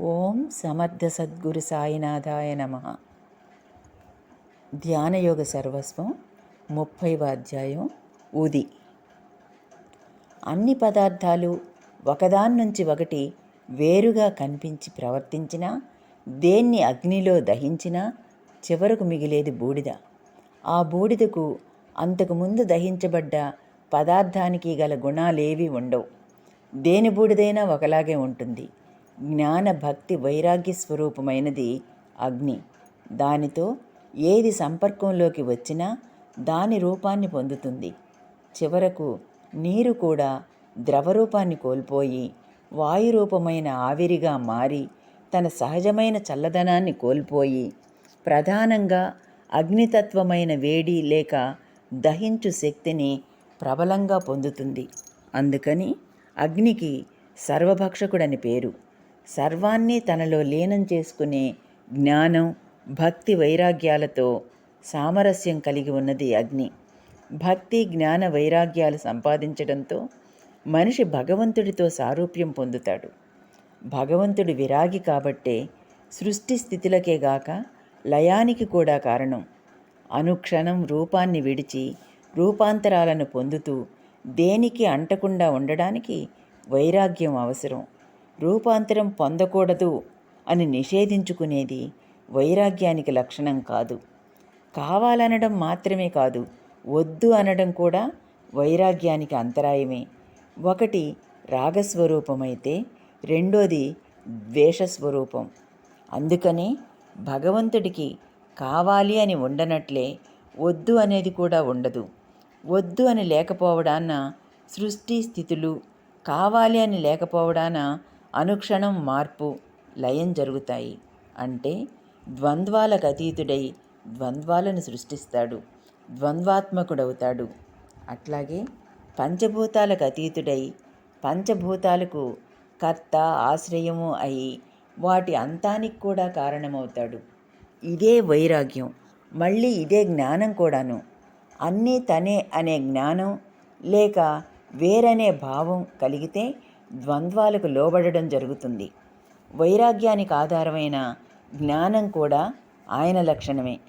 ఓం సమర్థ సద్గురు సాయినాథాయ నమ. ధ్యానయోగ సర్వస్వం ముప్పైవ అధ్యాయం ఊది. అన్ని పదార్థాలు ఒకదాన్నుంచి ఒకటి వేరుగా కనిపించి ప్రవర్తించినా దేన్ని అగ్నిలో దహించినా చివరకు మిగిలేది బూడిద. ఆ బూడిదకు అంతకుముందు దహించబడ్డ పదార్థానికి గల గుణాలేవి ఉండవు. దేని బూడిదైనా ఒకలాగే ఉంటుంది. జ్ఞాన భక్తి వైరాగ్య స్వరూపమైనది అగ్ని. దానితో ఏది సంపర్కంలోకి వచ్చినా దాని రూపాన్ని పొందుతుంది. చివరకు నీరు కూడా ద్రవరూపాన్ని కోల్పోయి వాయురూపమైన ఆవిరిగా మారి తన సహజమైన చల్లదనాన్ని కోల్పోయి ప్రధానంగా అగ్నితత్వమైన వేడి లేక దహించు శక్తిని ప్రబలంగా పొందుతుంది. అందుకని అగ్నికి సర్వభక్షకుడని పేరు. సర్వాన్ని తనలో లీనం చేసుకునే జ్ఞానం భక్తి వైరాగ్యాలతో సామరస్యం కలిగి ఉన్నది అగ్ని. భక్తి జ్ఞాన వైరాగ్యాలు సంపాదించడంతో మనిషి భగవంతుడితో సారూప్యం పొందుతాడు. భగవంతుడి విరాగి కాబట్టే సృష్టి స్థితులకే గాక లయానికి కూడా కారణం. అనుక్షణం రూపాన్ని విడిచి రూపాంతరాలను పొందుతూ దేనికి అంటకుండా ఉండడానికి వైరాగ్యం అవసరం. రూపాంతరం పొందకూడదు అని నిషేధించుకునేది వైరాగ్యానికి లక్షణం కాదు. కావాలనడం మాత్రమే కాదు వద్దు అనడం కూడా వైరాగ్యానికి అంతరాయమే. ఒకటి రాగస్వరూపమైతే రెండోది ద్వేషస్వరూపం. అందుకనే భగవంతుడికి కావాలి అని ఉండనట్లే వద్దు అనేది కూడా ఉండదు. వద్దు అని లేకపోవడాన సృష్టి స్థితులు కావాలి అని లేకపోవడాన అనుక్షణం మార్పు లయం జరుగుతాయి. అంటే ద్వంద్వాలకు అతీతుడై ద్వంద్వాలను సృష్టిస్తాడు. ద్వంద్వాత్మకుడవుతాడు. అట్లాగే పంచభూతాలకు అతీతుడై పంచభూతాలకు కర్త ఆశ్రయము అయి వాటి అంతానికి కూడా కారణమవుతాడు. ఇదే వైరాగ్యం. మళ్ళీ ఇదే జ్ఞానం కూడాను. అన్నీ తనే అనే జ్ఞానం లేక వేరనే భావం కలిగితే ద్వంద్వాలకు లోబడడం జరుగుతుంది. వైరాగ్యానికి ఆధారమైన జ్ఞానం కూడా ఆయన లక్షణమే.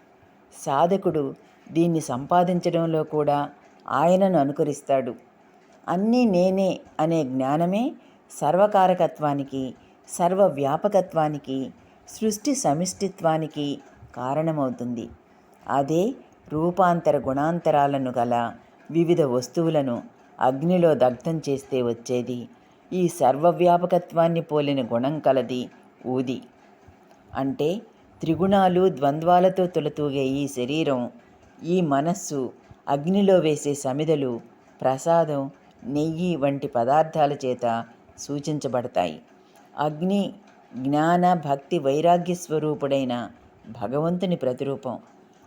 సాధకుడు దీన్ని సంపాదించడంలో కూడా ఆయనను అనుకరిస్తాడు. అన్నీ నేనే అనే జ్ఞానమే సర్వకారకత్వానికి సర్వవ్యాపకత్వానికి సృష్టి సమిష్టిత్వానికి కారణమవుతుంది. అదే రూపాంతర గుణాంతరాలను గల వివిధ వస్తువులను అగ్నిలో దగ్ధం చేస్తే వచ్చేది ఈ సర్వవ్యాపకత్వాన్ని పోలిన గుణం కలది ఊది. అంటే త్రిగుణాలు ద్వంద్వాలతో తులతూగే ఈ శరీరం ఈ మనస్సు అగ్నిలో వేసే సమిదలు ప్రసాదం నెయ్యి వంటి పదార్థాల చేత సూచించబడతాయి. అగ్ని జ్ఞాన భక్తి వైరాగ్య స్వరూపుడైన భగవంతుని ప్రతిరూపం.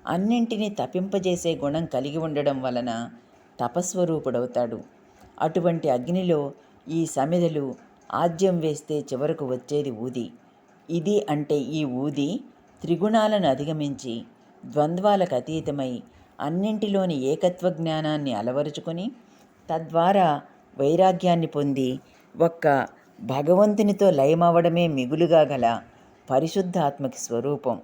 అన్నింటినీ తపింపజేసే గుణం కలిగి ఉండడం వలన తపస్వరూపుడవుతాడు. అటువంటి అగ్నిలో ఈ సమిదలు ఆద్యం వేస్తే చివరకు వచ్చేది ఊది. ఇది అంటే ఈ ఊది త్రిగుణాలను అధిగమించి ద్వంద్వాలకు అతీతమై అన్నింటిలోని ఏకత్వ జ్ఞానాన్ని అలవరుచుకొని తద్వారా వైరాగ్యాన్ని పొంది ఒక్క భగవంతునితో లయమవడమే మిగులుగా గల పరిశుద్ధాత్మకి స్వరూపం.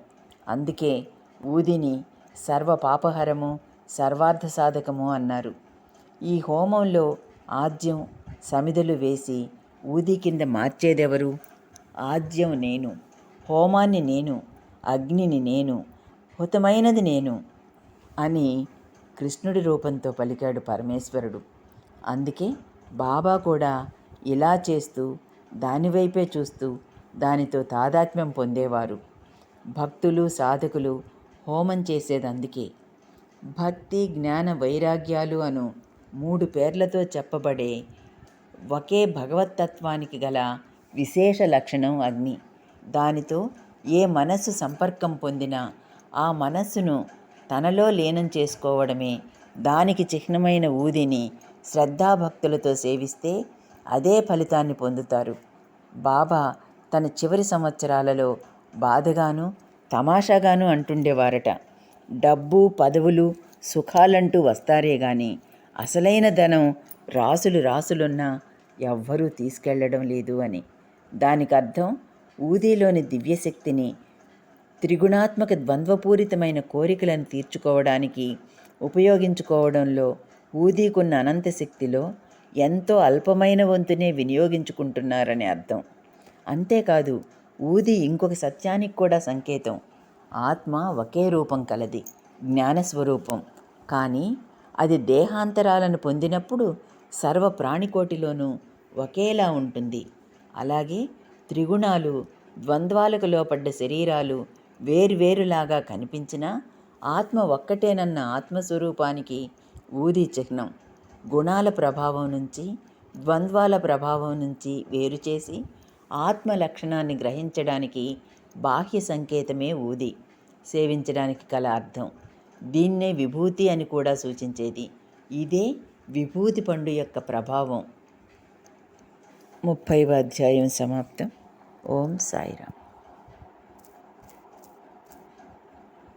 అందుకే ఊదిని సర్వ పాపహరము సర్వార్థ సాధకము అన్నారు. ఈ హోమంలో ఆద్యం సమిదలు వేసి ఊది కింద మార్చేదెవరు? ఆద్యం నేను హోమాన్ని నేను అగ్నిని నేను హుతమైనది నేను అని కృష్ణుడి రూపంతో పలికాడు పరమేశ్వరుడు. అందుకే బాబా కూడా ఇలా చేస్తూ దానివైపే చూస్తూ దానితో తాదాత్మ్యం పొందేవారు. భక్తులు సాధకులు హోమం చేసేది అందుకే భక్తి జ్ఞాన వైరాగ్యాలు అను మూడు పేర్లతో చెప్పబడే ఒకే భగవత్తత్వానికి గల విశేష లక్షణం అగ్ని. దానితో ఏ మనస్సు సంపర్కం పొందినా ఆ మనస్సును తనలో లీనం చేసుకోవడమే దానికి చిహ్నమైన ఊదిని శ్రద్ధాభక్తులతో సేవిస్తే అదే ఫలితాన్ని పొందుతారు. బాబా తన చివరి సంవత్సరాలలో బాధగాను తమాషాగాను అంటుండేవారట. డబ్బు పదవులు సుఖాలంటూ వస్తారే గాని అసలైన ధనం రాసులు రాసులున్నా ఎవ్వరూ తీసుకెళ్ళడం లేదు అని. దానికి అర్థం ఊదీలోని దివ్యశక్తిని త్రిగుణాత్మక ద్వంద్వపూరితమైన కోరికలను తీర్చుకోవడానికి ఉపయోగించుకోవడంలో ఊదీకున్న అనంత శక్తిలో ఎంతో అల్పమైన వంతునే వినియోగించుకుంటున్నారని అర్థం. అంతేకాదు ఊది ఇంకొక సత్యానికి కూడా సంకేతం. ఆత్మ ఒకే రూపం కలది జ్ఞానస్వరూపం. కానీ అది దేహాంతరాలను పొందినప్పుడు సర్వ ప్రాణికోటిలోనూ ఒకేలా ఉంటుంది. అలాగే త్రిగుణాలు ద్వంద్వాలకు లోపడ్డ శరీరాలు వేర్వేరులాగా కనిపించినా ఆత్మ ఒక్కటేనన్న ఆత్మస్వరూపానికి ఊది చిహ్నం. గుణాల ప్రభావం నుంచి ద్వంద్వాల ప్రభావం నుంచి వేరు చేసి ఆత్మ లక్షణాన్ని గ్రహించడానికి బాహ్య సంకేతమే ఊది. సేవించడానికి కల అర్థం. దీన్నే విభూతి అని కూడా సూచించేది. ఇదే విభూతి పండు యొక్క ప్రభావం ముప్పైవ అధ్యాయం సమాప్తం. ఓం సాయిరామ్.